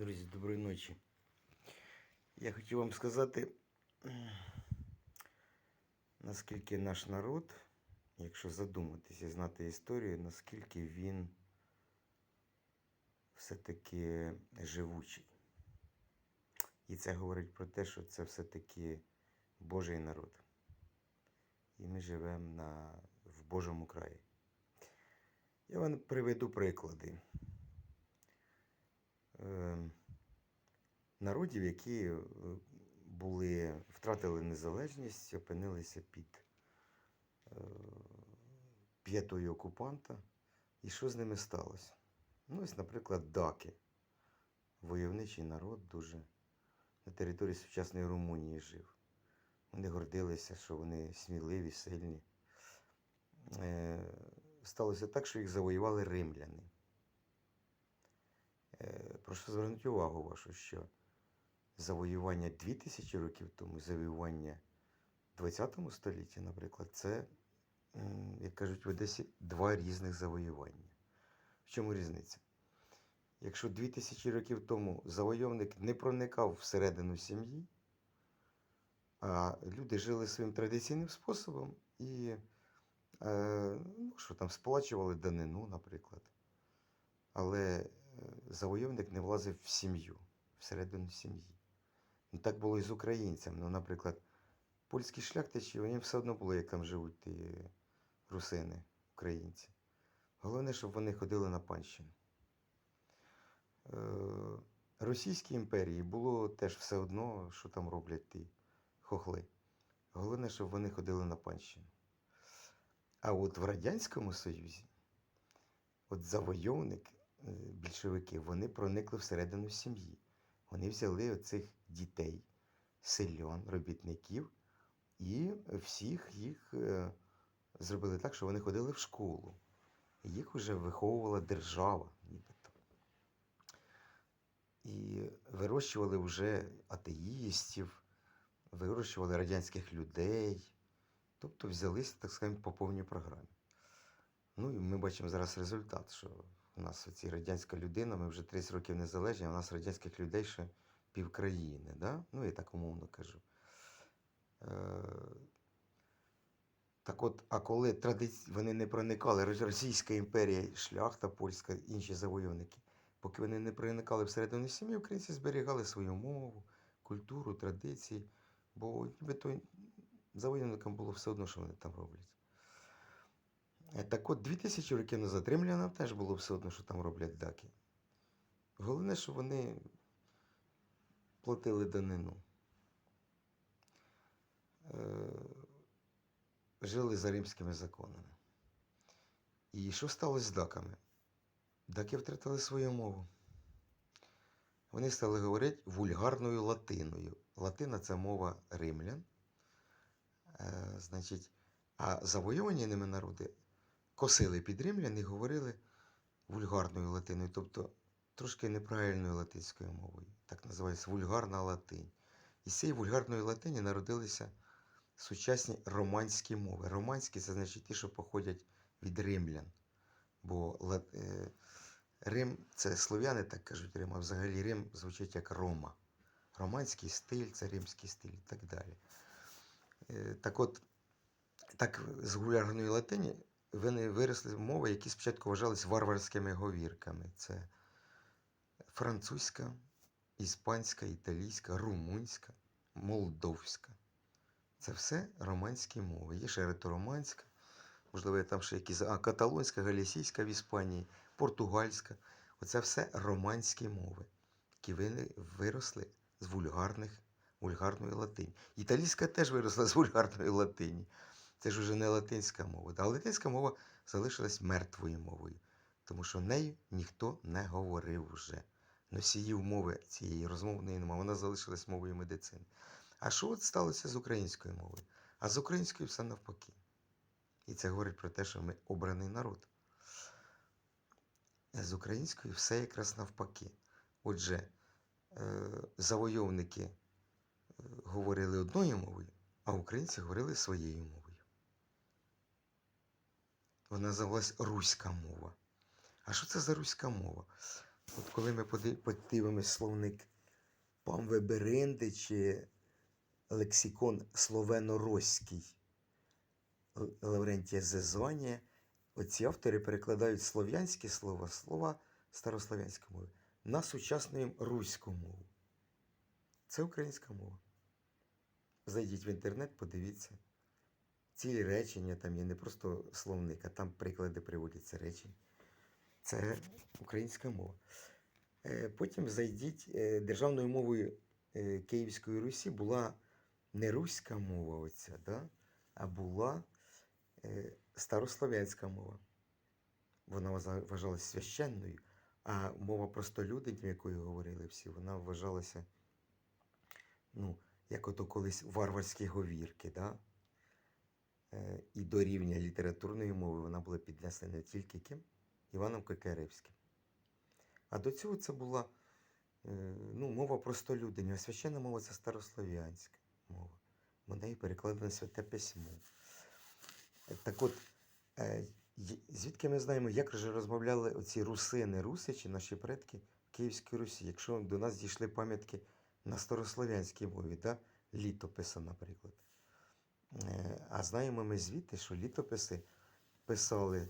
Друзі, доброї ночі. Я хотів вам сказати, наскільки наш народ, якщо задуматися і знати історію, наскільки він все-таки живучий. І це говорить про те, що це все-таки Божий народ. І ми живемо на, в Божому краї. Я вам приведу приклади народів, які е, були, втратили незалежність, опинилися під е, п'ятою окупанта. І що з ними сталося? Ну, ось, наприклад, даки. Войовничий народ дуже на території сучасної Румунії жив. Вони гордилися, що вони сміливі, сильні. Е, Сталося так, що їх завоювали римляни. Е, Прошу звернути увагу вашу, що завоювання 2000 років тому, завоювання в 20 столітті, наприклад, це, як кажуть в Одесі, два різних завоювання. В чому різниця? Якщо 2000 років тому завойовник не проникав всередину сім'ї, а люди жили своїм традиційним способом і е, ну, що там, сплачували данину, наприклад. Але завойовник не влазив в сім'ю, всередину сім'ї. Ну, так було і з українцями. Ну, наприклад, польські шляхтичі, їм все одно було, як там живуть ті русини, українці. Головне, щоб вони ходили на панщину. Е, Російській імперії було теж все одно, що там роблять ті хохли. Головне, щоб вони ходили на панщину. А от в Радянському Союзі, от завойовник, більшовики, вони проникли всередину сім'ї. Вони взяли оцих дітей, селян, робітників, і всіх їх е, зробили так, що вони ходили в школу. Їх вже виховувала держава, нібито. І вирощували вже атеїстів, вирощували радянських людей. Тобто взялися, так скажемо, по повній програмі. Ну і ми бачимо зараз результат, що у нас оці радянська людина, ми вже 30 років незалежні, а у нас радянських людей ще півкраїни. Да? Ну, я так умовно кажу. Е, так от, а коли традиці... вони не проникали, Російська імперія, шляхта, польська, інші завойовники, поки вони не проникали всередину сім'ї, українці зберігали свою мову, культуру, традиції, бо нібито завойовникам було все одно, що вони там роблять. Так от, 2000 років назад римлянам теж було все одно, що там роблять даки. Головне, що вони платили данину. Е, Жили за римськими законами. І що сталося з даками? Даки втратили свою мову. Вони стали говорити вульгарною латиною. Латина це мова римлян. Е, значить, а завойовані ними народи косили під римлян і говорили вульгарною латиною, тобто трошки неправильною латинською мовою. Так називається вульгарна латинь. І з цієї вульгарної латині народилися сучасні романські мови. Романські це значить ті, що походять від римлян. Бо е, Рим це слов'яни так кажуть Рим, а взагалі Рим звучить як Рома. Романський стиль це римський стиль і так далі. Е, Так от, так з гулярної латині вони виросли мови, які спочатку вважались варварськими говірками. Це французька, іспанська, італійська, румунська, молдовська. Це все романські мови. Є ще ретороманська, можливо, є там ще якісь а, каталонська, галісійська в Іспанії, португальська. Оце все романські мови, які виросли з вульгарних, вульгарної латині. Італійська теж виросла з вульгарної латині. Це ж уже не латинська мова. А латинська мова залишилась мертвою мовою, тому що нею ніхто не говорив вже. Носіїв мови цієї розмовної немає, вона залишилась мовою медицини. А що от сталося з українською мовою? А з українською все навпаки. І це говорить про те, що ми обраний народ. З українською все якраз навпаки. Отже, е, завойовники е, говорили одною мовою, а українці говорили своєю мовою. Вона називалась руська мова. А що це за руська мова? От коли ми поди- подивимось словник Памве Беренди чи лексикон словено-роський Лаврентія Зезванія, оці автори перекладають слов'янські слова, слова старослов'янської мови на сучасну руську мову. Це українська мова. Зайдіть в інтернет, подивіться. Цілі речення там є не просто словник, а там приклади приводяться речень. Це українська мова. Е, Потім зайдіть е, державною мовою е, Київської Русі була не руська мова, оця, да? а була старослов'янська мова. Вона вважалася священною, а мова простолюдинів, якою говорили всі, вона вважалася, ну, як ото колись варварські говірки. Да? Е, І до рівня літературної мови вона була піднесена тільки ким? Іваном Кокеревським. А до цього це була е, ну, мова простолюдинів, а священна мова це старослов'янська мова. В неї перекладено святе письмо. Е, Так от, звідки ми знаємо, як же розмовляли оці русини, русичі, наші предки в Київській Русі, якщо до нас дійшли пам'ятки на старослов'янській мові, да? літописи, наприклад. Е, А знаємо ми звідти, що літописи писали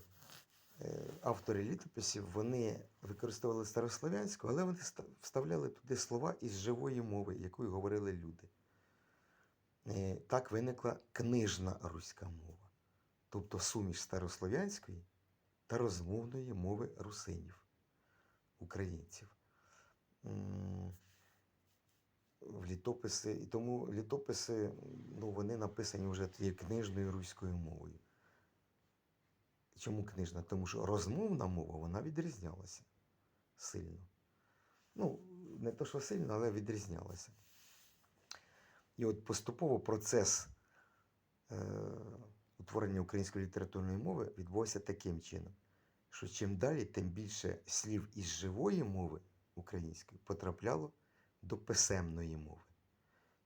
е, автори літописів, вони використовували старослов'янську, але вони вставляли туди слова із живої мови, якою говорили люди. Е, Так виникла книжна руська мова, тобто суміш старослов'янської та розмовної мови русинів, українців. В літописи, і тому літописи ну, вони написані вже тією книжною руською мовою. Чому книжна? Тому що розмовна мова вона відрізнялася сильно. Ну, не то, що сильно, але відрізнялася. І от поступово процес е, утворення української літературної мови відбувався таким чином, що чим далі, тим більше слів із живої мови української потрапляло до писемної мови.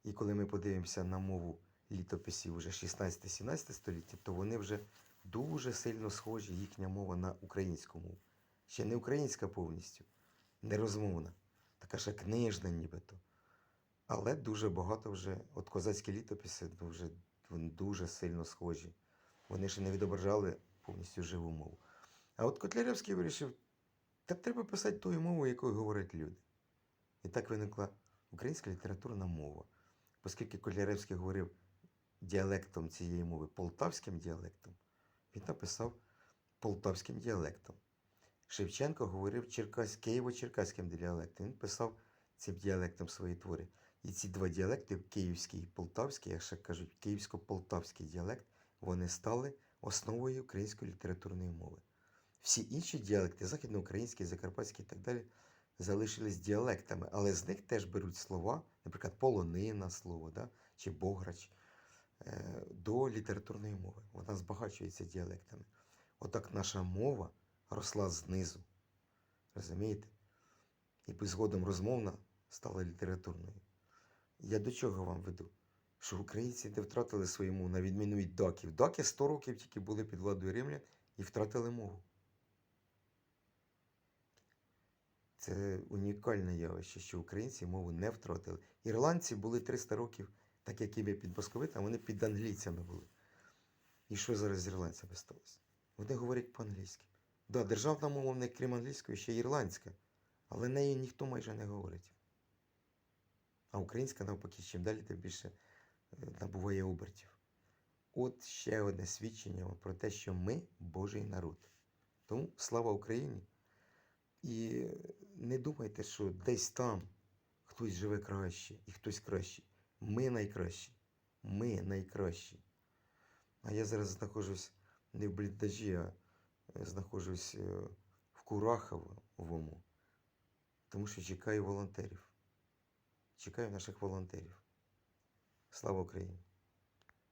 І коли ми подивимося на мову літописів уже 16-17 століття, то вони вже дуже сильно схожі їхня мова на українську мову. Ще не українська повністю, не розмовна, така ще книжна нібито. Але дуже багато вже, от козацькі літописи ну, вже вони дуже сильно схожі. Вони ще не відображали повністю живу мову. А от Котляревський вирішив, та треба писати тою мовою, якою говорять люди. І так виникла українська літературна мова. Оскільки Котляревський говорив діалектом цієї мови, полтавським діалектом, він написав полтавським діалектом. Шевченко говорив черкас... києво-черкаським діалектом. Він писав цим діалектом свої твори. І ці два діалекти, київський і полтавський, як ще кажуть, київсько-полтавський діалект, вони стали основою української літературної мови. Всі інші діалекти, західноукраїнський, закарпатський і так далі, залишились діалектами, але з них теж беруть слова, наприклад, полонина слово, да? чи бограч, е, до літературної мови. Вона збагачується діалектами. Отак наша мова росла знизу. Розумієте? І згодом розмовна стала літературною. Я до чого вам веду? Що українці не втратили свою мову, на відміну від даків. Даки 100 років тільки були під владою римлян і втратили мову. Це унікальне явище, що українці мову не втратили. Ірландці були 300 років, так як і ми під московитами, вони під англійцями були. І що зараз з ірландцями сталося? Вони говорять по-англійськи. Да, державна мова в них, крім англійської, ще ірландська, але нею ніхто майже не говорить. А українська, навпаки, чим далі, тим більше е, набуває обертів. От ще одне свідчення про те, що ми Божий народ. Тому слава Україні! І не думайте, що десь там хтось живе краще і хтось кращий. Ми найкращі. Ми найкращі. А я зараз знаходжусь не в бліндажі, а е, знаходжусь е, в Кураховому, тому що чекаю волонтерів. Чекаю наших волонтерів. Слава Україні!